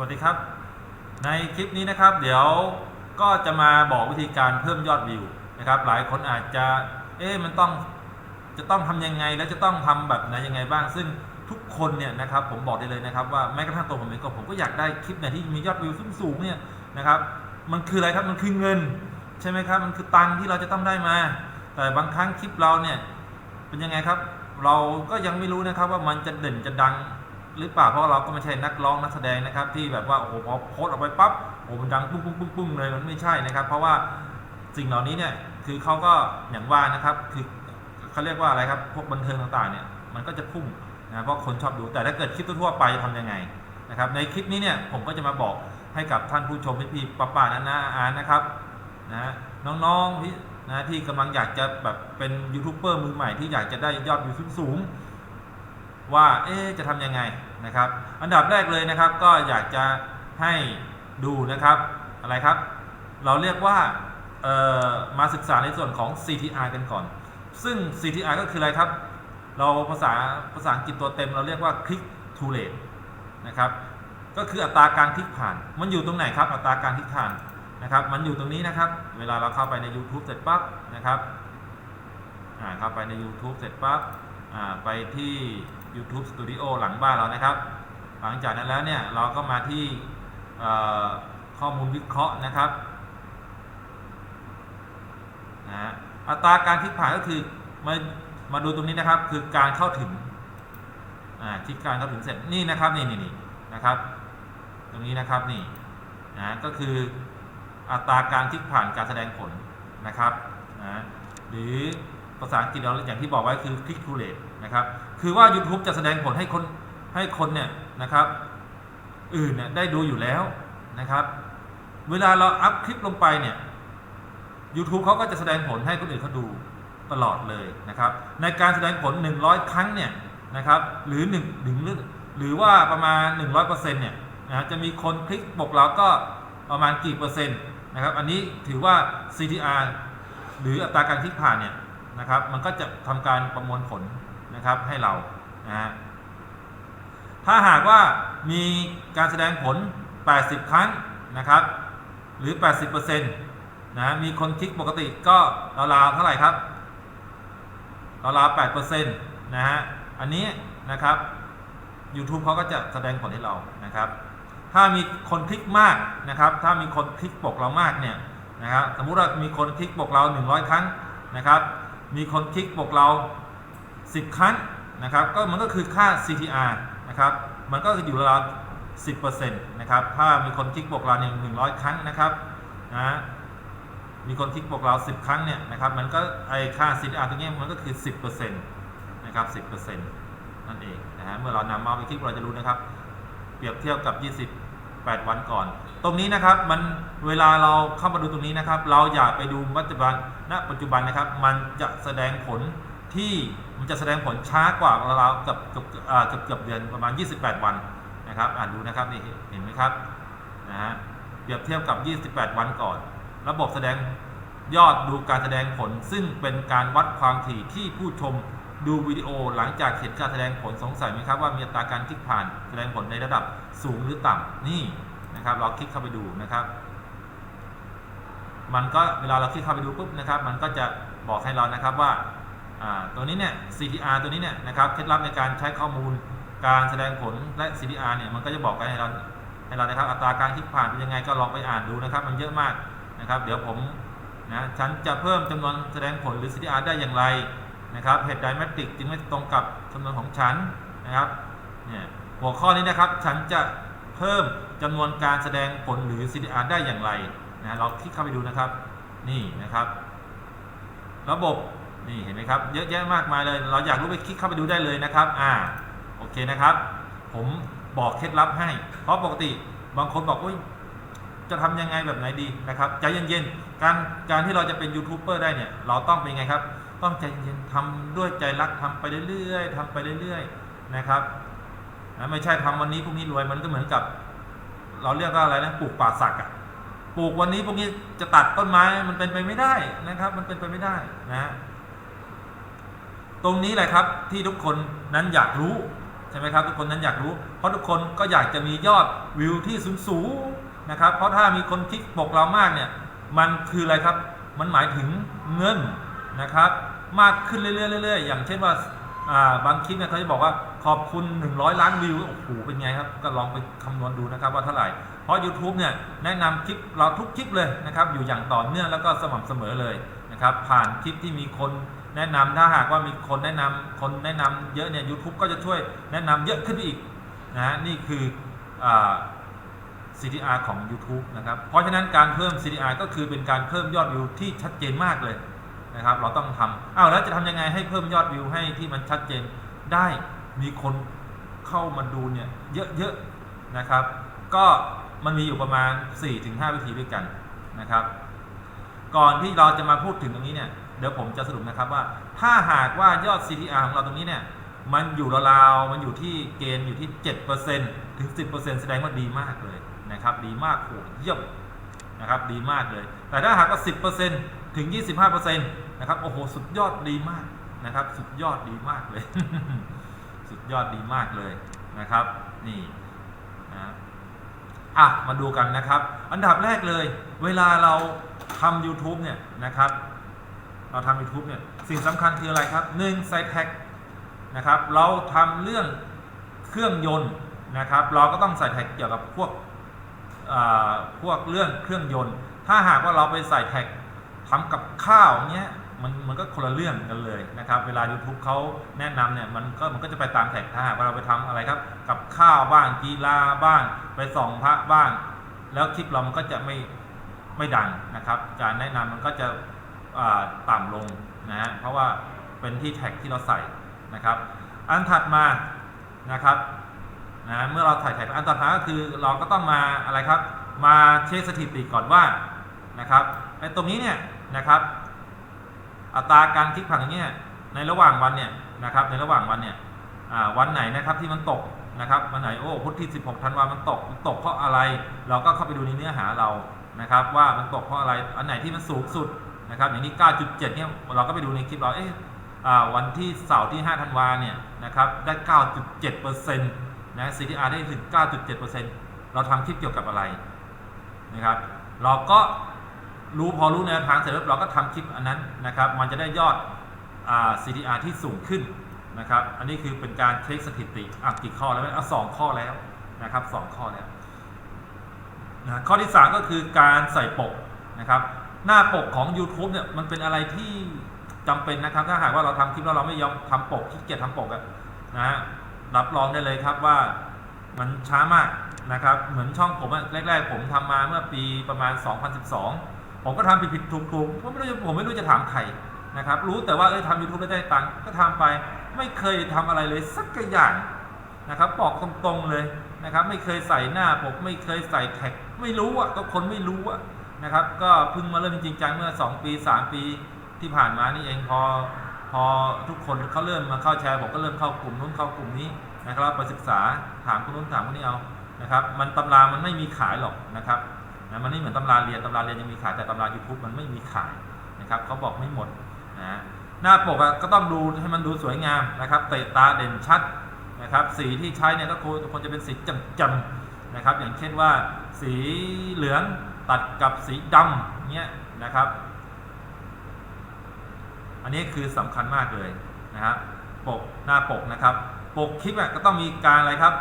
วัสดีครับ ในคลิปนี้นะครับ เดี๋ยวก็จะมาบอกวิธีการเพิ่มยอดวิวนะครับ หลายคนอาจจะ เอ๊ะมันต้องจะต้องทำยังไงแล้วจะต้องทำแบบไหนยังไงบ้าง ซึ่งทุกคนเนี่ยนะครับ ผมบอกได้เลยนะครับ ว่าแม้กระทั่งตัวผมเองก็ผมก็อยากได้คลิปไหนที่มียอดวิวสูงๆเนี่ยนะครับ มันคืออะไรครับมันคือเงิน ใช่ไหมครับ มันคือตังที่เราจะต้องได้มา แต่บางครั้งคลิปเราเนี่ยเป็นยังไงครับ เราก็ยังไม่รู้นะครับว่ามันจะเด่นจะดัง หรือเปล่าเพราะเราก็ไม่ใช่นักร้องนักแสดงนะครับ ที่แบบว่าโอ้โหพอโพสต์ออกไปปั๊บโอ้โหมันดังปุ้งปุ้งปุ้งปุ้งเลยมันไม่ใช่นะครับ เพราะว่าสิ่งเหล่านี้เนี่ยคือเขาก็อย่างว่านะครับคือเขาเรียกว่าอะไรครับพวกบันเทิงต่างๆเนี่ยมันก็จะพุ่งนะเพราะคนชอบดูแต่ถ้าเกิดคลิปทั่วไปจะทำยังไงนะครับในคลิปนี้เนี่ยผมก็จะมาบอกให้กับท่านผู้ชมพี่ๆป้าๆน้าๆอาๆนะครับนะน้องๆที่นะที่กำลังอยากจะแบบเป็นยูทูบเบอร์มือใหม่ที่อยากจะได้ยอดวิวสูงๆ ว่าเอ๊จะทำยังไงนะครับ อันดับแรกเลยนะครับก็อยากจะให้ดูนะครับอะไรครับ เราเรียกว่ามาศึกษาในส่วนของ CTR กันก่อน ซึ่ง CTR ก็คืออะไรครับ เราภาษาภาษาอังกฤษตัวเต็มเราเรียกว่า click to rate นะครับ ก็คืออัตราการคลิกผ่าน มันอยู่ตรงไหนครับ อัตราการคลิกผ่านนะครับ มันอยู่ตรงนี้นะครับ เวลาเราเข้าไปใน YouTube เสร็จปั๊บนะครับ เข้าไปใน YouTube เสร็จปั๊บไปที่ YouTube Studio หลังบ้านเรานะครับ หลังจากนั้นแล้วเนี่ยเราก็มาที่ข้อมูลวิเคราะห์นะครับนะอัตราการคลิกผ่านก็คือมามาดูตรงนี้นะครับคือการเข้าถึงอ่าที่การเข้าถึงเสร็จนี่นะครับนี่นี่นี่นะครับ ตรงนี้นะครับนี่นะก็คืออัตราการคลิกผ่านการแสดงผลนะครับนะหรือ ภาษาอังกฤษเราอย่างที่บอกไว้คือ click to rate นะครับ คือว่า YouTube จะแสดงผลให้คนให้คนเนี่ยนะครับ อื่นเนี่ยได้ดูอยู่แล้วนะครับ เวลาเราอัพคลิปลงไปเนี่ย YouTube เขาก็จะแสดงผลให้คนอื่นเขาดูตลอดเลยนะครับ ในการแสดงผล 100 ครั้งเนี่ยนะครับหรือ1ถึงหรือว่าประมาณ 100%เนี่ยนะจะมีคนคลิกบอกเราก็ประมาณกี่เปอร์เซ็นต์นะครับ อันนี้ถือว่า CTR หรืออัตราการคลิกผ่านเนี่ย นะครับ มันก็จะทำการประมวลผลนะครับให้เรานะฮะถ้าหากว่ามีการแสดงผล 80 ครั้งนะครับ หรือ 80%นะมีคนคลิกปกติก็ราวๆเท่าไหร่ครับราวๆ8%นะฮะอันนี้นะครับ YouTube เขาก็จะแสดงผลให้เรานะครับ ถ้ามีคนคลิกมากนะครับ ถ้ามีคนคลิกปกเรามากเนี่ยนะครับ สมมุติว่ามีคนคลิกปกเรา 100 ครั้งนะครับ มีคนคลิกปกเรา 10 ครั้งนะครับ ก็มันก็คือค่า CTR นะครับ มันก็อยู่ราว10%นะครับ ถ้ามีคนคลิกปกเราเนี่ย100 ครั้งนะครับนะมีคนคลิกบอกเรา 10 ครั้งเนี่ยนะครับ มันก็ไอค่า CTR ตรงนี้มันก็คือ 10%นะครับ 10%นั่นเองนะฮะ เมื่อเรานำมาไปคลิกเราจะรู้นะครับ เปรียบเทียบกับ 28 วันก่อน ตรงนี้นะครับมันเวลาเราเข้ามาดูตรงนี้นะครับ เราอย่าไปดูปัจจุบันณปัจจุบันนะครับ มันจะแสดงผลที่มันจะแสดงผลช้ากว่าเราๆกับกับอ่าเกือบเกือบเดือนประมาณ 28 วันนะครับอ่านดูนะครับนี่เห็นไหมครับนะฮะเปรียบเทียบกับ 28 วันก่อน ระบบแสดงยอดดูการแสดงผล ซึ่งเป็นการวัดความถี่ที่ผู้ชมดูวิดีโอหลังจากเห็นการแสดงผลสงสัยไหมครับว่ามีอัตราการคลิกผ่านแสดงผลในระดับสูงหรือต่ำนี่ นะครับ เราคลิกเข้าไปดูนะครับ มันก็เวลาเราคลิกเข้าไปดูปุ๊บนะครับ มันก็จะบอกให้เรานะครับว่าตัวนี้เนี่ย CTR ตัวนี้เนี่ยนะครับเคล็ดลับในการใช้ข้อมูลการแสดงผลและ CTR เนี่ยมันก็จะบอกกันให้เราให้เรานะครับอัตราการคลิกผ่านเป็นยังไงก็ลองไปอ่านดูนะครับ มันเยอะมากนะครับ เดี๋ยวผมนะฉันจะเพิ่มจำนวนแสดงผลหรือ CTR ได้อย่างไรนะครับเหตุใดแมทริกจึงไม่ตรงกับจำนวนของฉันนะครับเนี่ยหัวข้อนี้นะครับฉันจะ เพิ่มจำนวนการแสดงผลหรือ CTR ได้อย่างไรนะเราคลิกเข้าไปดูนะครับ นี่นะครับ ระบบนี่เห็นไหมครับ เยอะแยะมากมายเลย เราอยากรู้ไปคลิกเข้าไปดูได้เลยนะครับ อ่าโอเคนะครับ ผมบอกเคล็ดลับให้ เพราะปกติบางคนบอกว่าจะทำยังไงแบบไหนดีนะครับใจเย็นๆการการที่เราจะเป็นยูทูบเบอร์ได้เนี่ยเราต้องเป็นไงครับ ต้องใจเย็นๆทำด้วยใจรักทำไปเรื่อยๆทำไปเรื่อยๆนะครับ นะไม่ใช่ทำวันนี้พรุ่งนี้รวยมันก็เหมือนกับ เราเรียกว่าอะไรนะปลูกป่าสักอะปลูกวันนี้พรุ่งนี้จะตัดต้นไม้มันเป็นไปไม่ได้นะครับ มันเป็นไปไม่ได้นะตรงนี้แหละครับที่ทุกคนนั้นอยากรู้ใช่ไหมครับ ทุกคนนั้นอยากรู้ เพราะทุกคนก็อยากจะมียอดวิวที่สูงสูงๆนะครับ เพราะถ้ามีคนคลิกปกเรามากเนี่ย มันคืออะไรครับ มันหมายถึงเงินนะครับ มากขึ้นเรื่อยๆเรื่อยๆอย่างเช่นว่า อ่าบางคลิปเนี่ยเขาจะบอกว่าขอบคุณ 100 ล้านวิวโอ้โหเป็นไงครับก็ลองไปคำนวณดูนะครับว่าเท่าไหร่ เพราะ YouTube เนี่ยแนะนำคลิปเราทุกคลิปเลยนะครับอยู่อย่างต่อเนื่องแล้วก็สม่ำเสมอเลยนะครับผ่านคลิปที่มีคนแนะนำถ้าหากว่ามีคนแนะนำคนแนะนำเยอะเนี่ย YouTube ก็จะช่วยแนะนำเยอะขึ้นไปอีกนะฮะนี่คืออ่า CTR ของ YouTube นะครับ เพราะฉะนั้นการเพิ่ม CTR ก็คือเป็นการเพิ่มยอดวิวที่ชัดเจนมากเลย นะครับ เราต้องทำอ้าวแล้วจะทำยังไงให้เพิ่มยอดวิวให้ที่มันชัดเจนได้มีคนเข้ามาดูเนี่ยเยอะๆนะครับ ก็มันมีอยู่ประมาณ 4-5 วิธีด้วยกันนะครับ ก่อนที่เราจะมาพูดถึงตรงนี้เนี่ยเดี๋ยวผมจะสรุปนะครับว่า ถ้าหากว่ายอด CTR ของเราตรงนี้เนี่ยมันอยู่ราวๆมันอยู่ที่เกณฑ์อยู่ที่ 7%ถึง 10%แสดงว่าดีมากเลยนะครับ ดีมากโหเยี่ยมนะครับ ดีมากเลย แต่ถ้าหากว่า 10% ถึง 25%นะครับโอ้โหสุดยอดดีมากนะครับ สุดยอดดีมากเลย สุดยอดดีมากเลยนะครับ นี่นะอะมาดูกันนะครับ อันดับแรกเลย เวลาเราทำ YouTube เนี่ยนะครับ เราทำ YouTube เนี่ยสิ่งสำคัญคืออะไรครับหนึ่งใส่แท็กนะครับ เราทำเรื่องเครื่องยนต์นะครับ เราก็ต้องใส่แท็กเกี่ยวกับพวกอ่าพวกเรื่องเครื่องยนต์ ถ้าหากว่าเราไปใส่แท็ก ทำกับข้าวเนี้ยมันมันก็คนละเรื่องกันเลยนะครับ เวลา YouTube เขาแนะนำเนี่ยมันก็มันก็จะไปตามแท็กถ้าหากว่าเราไปทำอะไรครับ กับข้าวบ้างกีฬาบ้าง ไปส่องพระบ้าง แล้วคลิปเรามันก็จะไม่ไม่ดังนะครับการแนะนำมันก็จะอ่าต่ำลงนะฮะเพราะว่าเป็นที่แท็กที่เราใส่นะครับ อันถัดมานะครับนะเมื่อเราใส่แท็กอันต่อมาก็คือเราก็ต้องมาอะไรครับ มาเช็คสถิติก่อนว่านะครับไอ้ตรงนี้เนี่ย นะครับ อัตราการคลิกผ่านอย่างเงี้ยในระหว่างวันเนี่ยนะครับ ในระหว่างวันเนี่ยวันไหนนะครับที่มันตกนะครับวันไหนโอ้พุธที่ 16ธันวามันตกตกเพราะอะไร เราก็เข้าไปดูในเนื้อหาเรานะครับ ว่ามันตกเพราะอะไรอันไหนที่มันสูงสุดนะครับอย่างนี้ 9.7 เนี่ยเราก็ไปดูในคลิปเราเอ๊ะอ่าวันที่เสาร์ที่ 5 ธันวาเนี่ยนะครับได้ 9.7%นะ CTR ได้ถึง 9.7%เราทำคลิปเกี่ยวกับอะไรนะครับ เราก็ รู้พอรู้แนวทางเสร็จแล้วเราก็ทำคลิปอันนั้นนะครับ มันจะได้ยอดอ่า CTR ที่สูงขึ้นนะครับ อันนี้คือเป็นการเช็คสถิติอะกี่ข้อแล้วอะสองข้อแล้วนะครับสองข้อแล้วนะข้อที่ 3 ก็คือการใส่ปกนะครับ หน้าปกของ YouTube เนี่ยมันเป็นอะไรที่จำเป็นนะครับ ถ้าหากว่าเราทำคลิปแล้วเราไม่ยอมทำปกขี้เกียจทำปกอะนะฮะรับรองได้เลยครับว่ามันช้ามากนะครับ เหมือนช่องผมอะแรก ๆ ผมทำมาเมื่อปีประมาณ 2012 ผมก็ทำผิดๆถูกๆผมไม่รู้จะผมไม่รู้จะถามใครนะครับ รู้แต่ว่าเอ้ยทำยูทูบได้ตังค์ก็ทำไป ไม่เคยทำอะไรเลยสักอย่างนะครับบอกตรงๆเลยนะครับ ไม่เคยใส่หน้าปกไม่เคยใส่แท็ก ไม่รู้อะก็คนไม่รู้อะนะครับ ก็เพิ่งมาเริ่มจริงจังเมื่อ 2 ปี 3 ปีที่ผ่านมานี่เองพอพอทุกคนเขาเริ่มมาเข้าแชร์ผมก็เริ่มเข้ากลุ่มนู้นเข้ากลุ่มนี้นะครับไปศึกษาถามคนนู้นถามคนนี้เอานะครับ มันตำรามันไม่มีขายหรอกนะครับ นะมันไม่เหมือนตำราเรียนตำราเรียนยังมีขายแต่ตำรา YouTube มันไม่มีขายนะครับเขาบอกไม่หมดนะหน้าปกอะก็ต้องดูให้มันดูสวยงามนะครับเตะตาเด่นชัดนะครับสีที่ใช้เนี่ยก็ควรจะเป็นสีจำๆนะครับอย่างเช่นว่า สีเหลืองตัดกับสีดำเงี้ยนะครับ อันนี้คือสำคัญมากเลยนะครับปกหน้าปกนะครับ ปกคลิปอะก็ต้องมีการอะไรครับ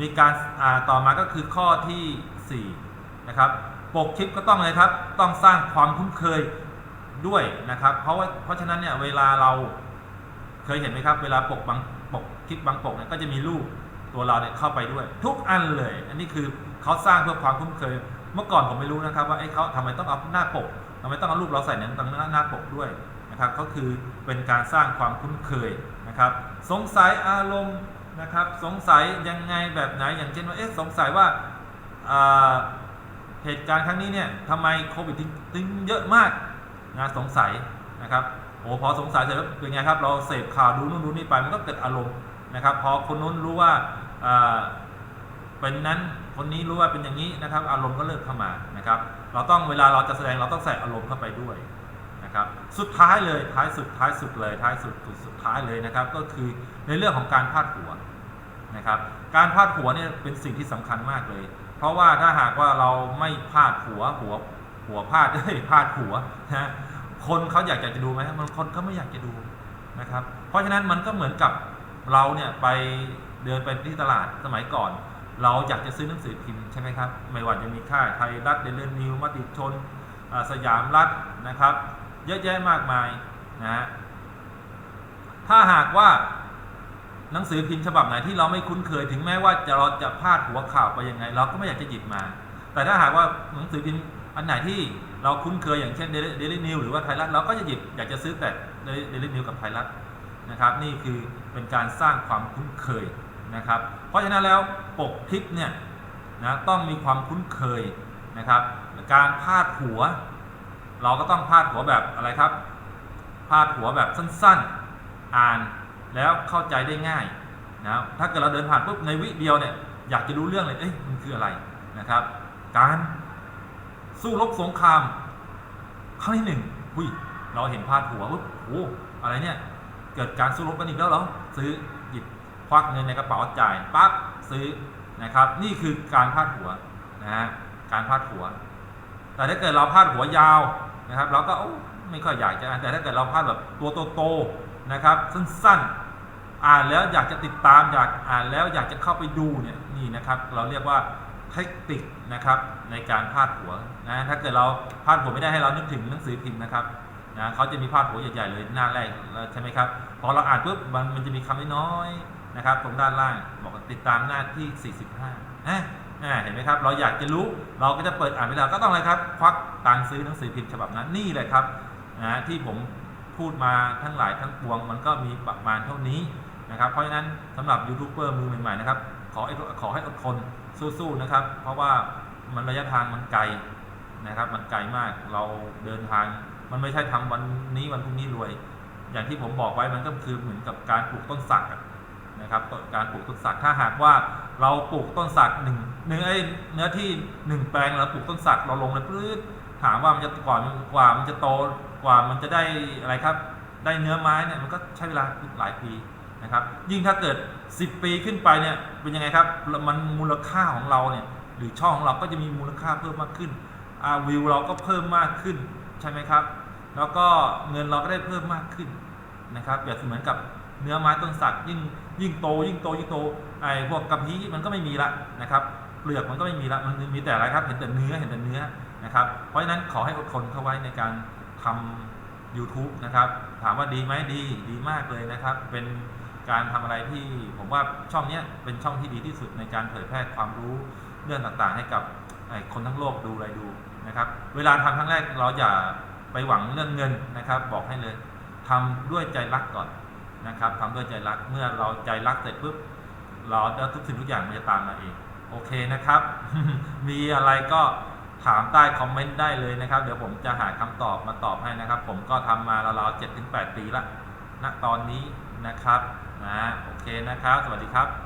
มีการอ่าต่อมาก็คือข้อที่ 4 นะครับ ปกคลิปก็ต้องอะไรครับ ต้องสร้างความคุ้นเคยด้วยนะครับ เพราะว่าเพราะฉะนั้นเนี่ยเวลาเราเคยเห็นไหมครับ เวลาปกบางปกคลิปบางปกเนี่ยก็จะมีรูปตัวเราเนี่ยเข้าไปด้วย ทุกอันเลย อันนี้คือเขาสร้างเพื่อความคุ้นเคย เมื่อก่อนผมไม่รู้นะครับ ว่าไอ้เขาทำไมต้องเอาหน้าปกทำไมต้องเอารูปเราใส่ในตรงหน้าหน้าปกด้วยนะครับก็คือเป็นการสร้างความคุ้นเคยนะครับ สงสัยอารมณ์นะครับ สงสัยยังไงแบบไหนอย่างเช่นว่าเอ๊ะสงสัยว่า เหตุการณ์ครั้งนี้เนี่ยทำไมโควิดถึงเยอะมากนะสงสัยนะครับโอ้พอสงสัยเสร็จแล้วเป็นไงครับ เราเสพข่าวดูนู่นดูนี่ไปมันก็เกิดอารมณ์นะครับ พอคนนู้นรู้ว่าเป็นนั้นคนนี้รู้ว่าเป็นอย่างนี้นะครับ อารมณ์ก็เริ่มเข้ามานะครับ เราต้องเวลาเราจะแสดงเราต้องใส่อารมณ์เข้าไปด้วยนะครับ สุดท้ายเลยท้ายสุดท้ายสุดเลยท้ายสุดสุดสุดท้ายเลยนะครับ ก็คือในเรื่องของการพาดหัวนะครับ การพาดหัวเนี่ยเป็นสิ่งที่สำคัญมากเลย เพราะว่าถ้าหากว่าเราไม่พลาดหัวหัวหัวพลาดเอ้ยพลาดหัวนะคนเขาอยากจะดูไหมบางคนเขาไม่อยากจะดูนะครับ เพราะฉะนั้นมันก็เหมือนกับเราเนี่ยไปเดินไปที่ตลาดสมัยก่อน เราอยากจะซื้อหนังสือพิมพ์ใช่ไหมครับ ไม่ว่าจะมีค่ายไทยรัฐเดลนิวมติชนอ่าสยามรัฐนะครับ เยอะแยะมากมายนะฮะถ้าหากว่า หนังสือพิมพ์ฉบับไหนที่เราไม่คุ้นเคยถึงแม้ว่าจะเราจะพาดหัวข่าวไปยังไง เราก็ไม่อยากจะหยิบมา แต่ถ้าหากว่าหนังสือพิมพ์อันไหนที่เราคุ้นเคยอย่างเช่นเดลินิวหรือว่าไทยรัฐเราก็จะหยิบอยากจะซื้อแต่เดลินิวกับไทยรัฐนะครับ นี่คือเป็นการสร้างความคุ้นเคยนะครับ เพราะฉะนั้นแล้วปกคลิปเนี่ยนะต้องมีความคุ้นเคยนะครับ การพาดหัว เราก็ต้องพาดหัวแบบอะไรครับพาดหัวแบบสั้นๆ อ่าน แล้วเข้าใจได้ง่ายนะถ้าเกิดเราเดินผ่านปุ๊บในวิเดียวเนี่ยอยากจะรู้เรื่องเลยเอ้ยมันคืออะไรนะครับ การสู้รบสงครามครั้งที่หนึ่งหุยเราเห็นพาดหัวปุ๊บโอ้อะไรเนี่ยเกิดการสู้รบกันอีกแล้วเหรอซื้อหยิบควักเงินในกระเป๋าจ่ายปั๊บซื้อนะครับ นี่คือการพาดหัวนะฮะการพาดหัว แต่ถ้าเกิดเราพาดหัวยาวนะครับ เราก็โอ้ ไม่ค่อยอยากจะอ่านแต่ถ้าเกิดเราพาดแบบตัวโตๆนะครับ สั้นๆ อ่านแล้วอยากจะติดตามอยากอ่านแล้วอยากจะเข้าไปดูเนี่ยนี่นะครับ เราเรียกว่าเทคนิคนะครับในการพาดหัวนะถ้าเกิดเราพาดหัวไม่ได้ให้เรานึกถึงหนังสือพิมพ์นะครับนะเขาจะมีพาดหัวใหญ่ๆเลยหน้าแรกใช่ไหมครับพอเราอ่านปุ๊บมันมันจะมีคำน้อยๆนะครับตรงด้านล่างบอกติดตามหน้าที่ 45อะอ่เห็นไหมครับเราอยากจะรู้เราก็จะเปิดอ่านไปแล้วก็ต้องอะไรครับ ควักตังค์ซื้อหนังสือพิมพ์ฉบับนั้นนี่เลยครับ นะที่ผมพูดมาทั้งหลายทั้งปวง มันก็มีประมาณเท่านี้นะครับ เพราะฉะนั้นสำหรับยูทูบเบอร์มือใหม่ๆนะครับขอให้ขอให้อดทนสู้ๆนะครับ เพราะว่ามันระยะทางมันไกลนะครับ มันไกลมากเราเดินทาง มันไม่ใช่ทำวันนี้วันพรุ่งนี้รวย อย่างที่ผมบอกไว้มันก็คือเหมือนกับการปลูกต้นสักนะครับ การปลูกต้นสักถ้าหากว่าเราปลูกต้นสักหนึ่งหนึ่งไอ้เนื้อที่หนึ่งแปลงเราปลูกต้นสักเราลงเลยปื๊ดถามว่ามันจะก่อนกว่ามันจะโต ว่ามันจะได้อะไรครับ ได้เนื้อไม้เนี่ยมันก็ใช้เวลาหลายปีนะครับ ยิ่งถ้าเกิด 10 ปีขึ้นไปเนี่ยเป็นยังไงครับ มันมูลค่าของเราเนี่ยหรือช่องของเราก็จะมีมูลค่าเพิ่มมากขึ้นอาวิวเราก็เพิ่มมากขึ้นใช่ไหมครับ แล้วก็เงินเราก็ได้เพิ่มมากขึ้นนะครับเปรียบเสมือนกับเนื้อไม้ต้นสักยิ่งยิ่งโต ยิ่งโตยิ่งโตไอ้พวกกระพี้มันก็ไม่มีละนะครับเปลือกมันก็ไม่มีละมันมีแต่อะไรครับเห็นแต่เนื้อเห็นแต่เนื้อนะครับ เพราะฉะนั้นขอให้อดทนเข้าไว้ในการ ทำ YouTube นะครับ ถามว่าดีไหมดีดีมากเลยนะครับ เป็นการทำอะไรที่ผมว่าช่องนี้เป็นช่องที่ดีที่สุดในการเผยแพร่ความรู้เรื่องต่างๆ ให้กับคนทั้งโลกดูอะไรดูนะครับ เวลาทำครั้งแรกเราอย่าไปหวังเรื่องเงินนะครับ บอกให้เลยทำด้วยใจรักก่อนนะครับทำด้วยใจรักเมื่อเราใจรักเสร็จปุ๊บเราทุกสิ่งทุกอย่างมันจะตามมาเอง โอเคนะครับ มีอะไรก็ ถามใต้คอมเมนต์ได้เลยนะครับ เดี๋ยวผมจะหาคำตอบมาตอบให้นะครับ ผมก็ทำมาราวๆ7-8 ปีละณตอนนี้นะครับนะโอเคนะครับ สวัสดีครับ